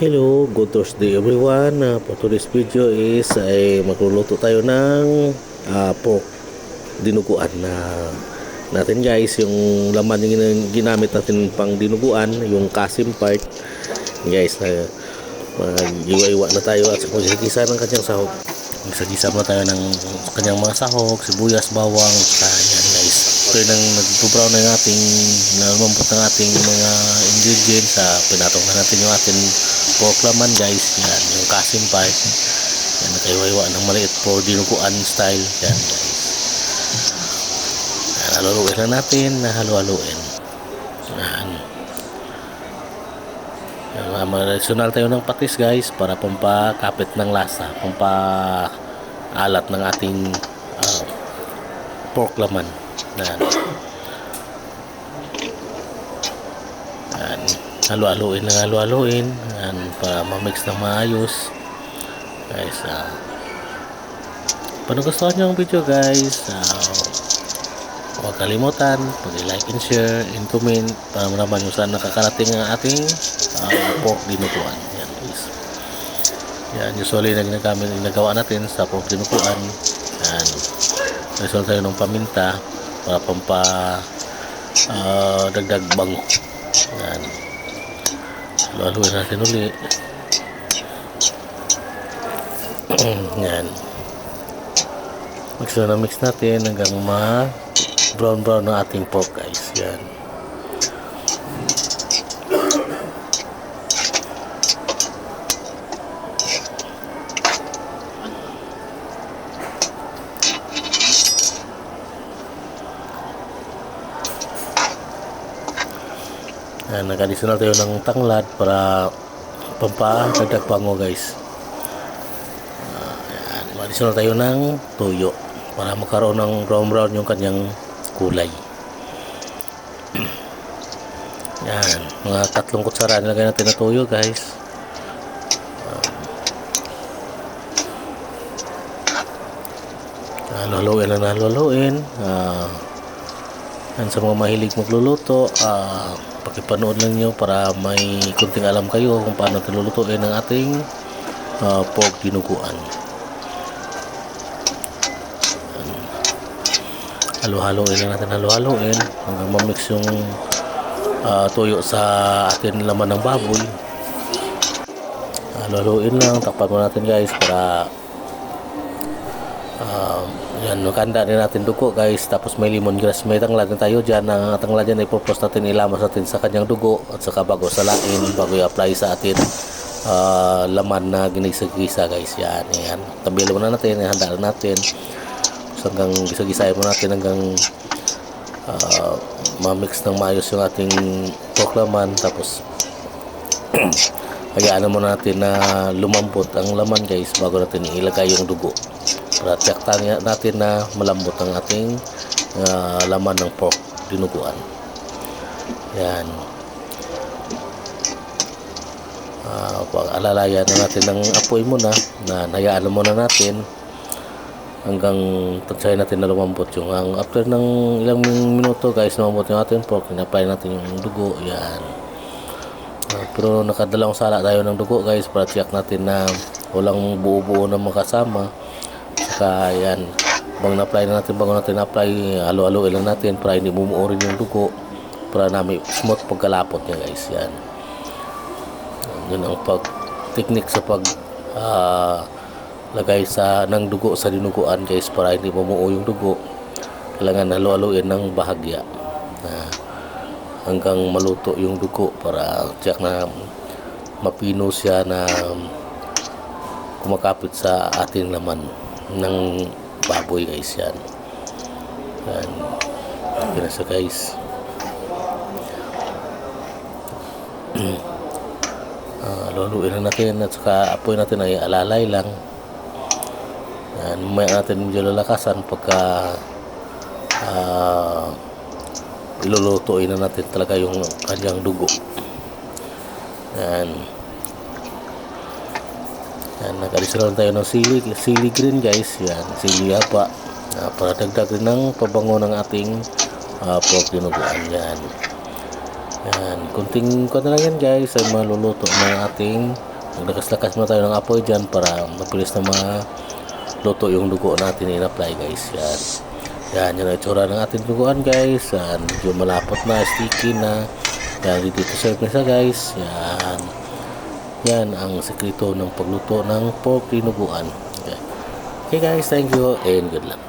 Hello, good Thursday everyone. Uh, for today's video is ay magluluto tayo ng ah, pork dinuguan. Na natin guys yung laman yung gina- ginamit natin pang dinuguan yung kasim part. Guys na mag-iwa-iwa na tayo at magsagisa ng kanyang sahog. Magsagisa na tayo ng kanyang mga sahog sibuyas, bawang saka ito nang nag-brown na ating nalumambot ng ating mga ingredients sa pinatong na natin yung ating pork laman guys. Yan yung kasim part yan nakaiwa-iwa ng maliit for dinuguan style. Yan guys. Yan, haluin lang natin na halu-haluin yan yan, additional tayo ng patis guys para pampakapit ng lasa pampaalat ng ating ah, pork laman yan yan halu-haluin lang halu-haluin. Yan para ma-mix ng maayos. Guys ah. Kung nagustuhan nyo ang video guys ah, huwag kalimutan pag-like and share and comment para malaman nyo saan nakakarating ang ating ah, pork dinuguan yan guys yan usually na ginagamit ginagawa natin sa pork dinuguan yan result tayo ng paminta para pampa ah, dagdag bango. Yan. Laluin natin uli. Yan. Mix na mix natin hanggang ma brown brown ng ating pork guys. Yan Yan, nag-additional tayo ng tanglad para pampadagdag pango guys. Ah, yan, additional tayo ng tuyo para magkaroon ng brown brown yung kanyang kulay. Yan, mga tatlong kutsara nilagay natin na tuyo guys. Um, haluin na haluin. Ah, yan sa mga mahilig magluluto, ah, pakipanood lang nyo para may kunting alam kayo kung paano natin lulutuin ang ating ah, pork dinuguan. Halo-haloin lang natin, halo-haloin hanggang mamix yung ah, tuyo sa ating laman ng baboy. Halo-haloin lang, takpan mo natin guys para Ah, yan, magkanda din natin dugo guys. Tapos may lemongrass. May tanglad na tayo dyan. Ang tanglad yan, ipopos natin, ilamas natin sa kanyang dugo. At saka bago salain, bago i-apply sa atin ah, laman na ginisagisa guys. Yan, yan. Tabilo na natin, ihanda na natin. So, hanggang gisa-gisahin mo natin hanggang ah, ma-mix ng maayos yung ating pork laman. Tapos, hayaan na muna natin na lumambot ang laman guys bago natin ilagay yung dugo check tayo natin na malambot ang ating ah, laman ng pork dinuguan. Yan. Uh, alalayan na natin ng apoy muna na hayaan na muna natin hanggang tansyahin natin na lumambot yung ang after ng ilang minuto guys lumambot yung ating pork in-apply natin yung dugo yan. Ah, pero nakadalawang sala tayo ng dugo guys para check natin na walang buo-buo na makasama saka yan. Bang na-apply na natin bago natin na-apply halo-halo lang natin para hindi bumuo rin yung dugo para namin smooth pagkalapot niya guys yan. Yun ang pag technique sa pag ah, lagay sa ng dugo sa dinuguan guys para hindi bumuo yung dugo. Kailangan halo-haloin ng bahagya na hanggang maluto yung dugo para check na mapino siya na kumakapit sa ating laman ng baboy guys yan. Yan. Okay na siya guys. Uh, luluin na natin at saka apoy natin ay alalay lang. Yan may natin medyo lalakasan pagka ah ilulutuin na natin talaga yung kanyang dugo. Yan yan nag-additional tayo ng sili, sili green guys yan sili hapa uh, para dagdag rin ng pabango ng ating uh, pork dinuguan yan yan kunting ko na lang yan guys ay maluluto ng ating maglakas-lakas muna tayo ng apoy dyan para mabilis na maluto yung dugo natin in-apply guys. Yan. Yan, yun ang itsura ng ating duguan guys. Yan, medyo malapot na, sticky na. Yan, ready to serve na siya guys. Yan. Yan ang sekreto ng pagluto ng pork dinuguan. Okay. okay guys, thank you and good luck.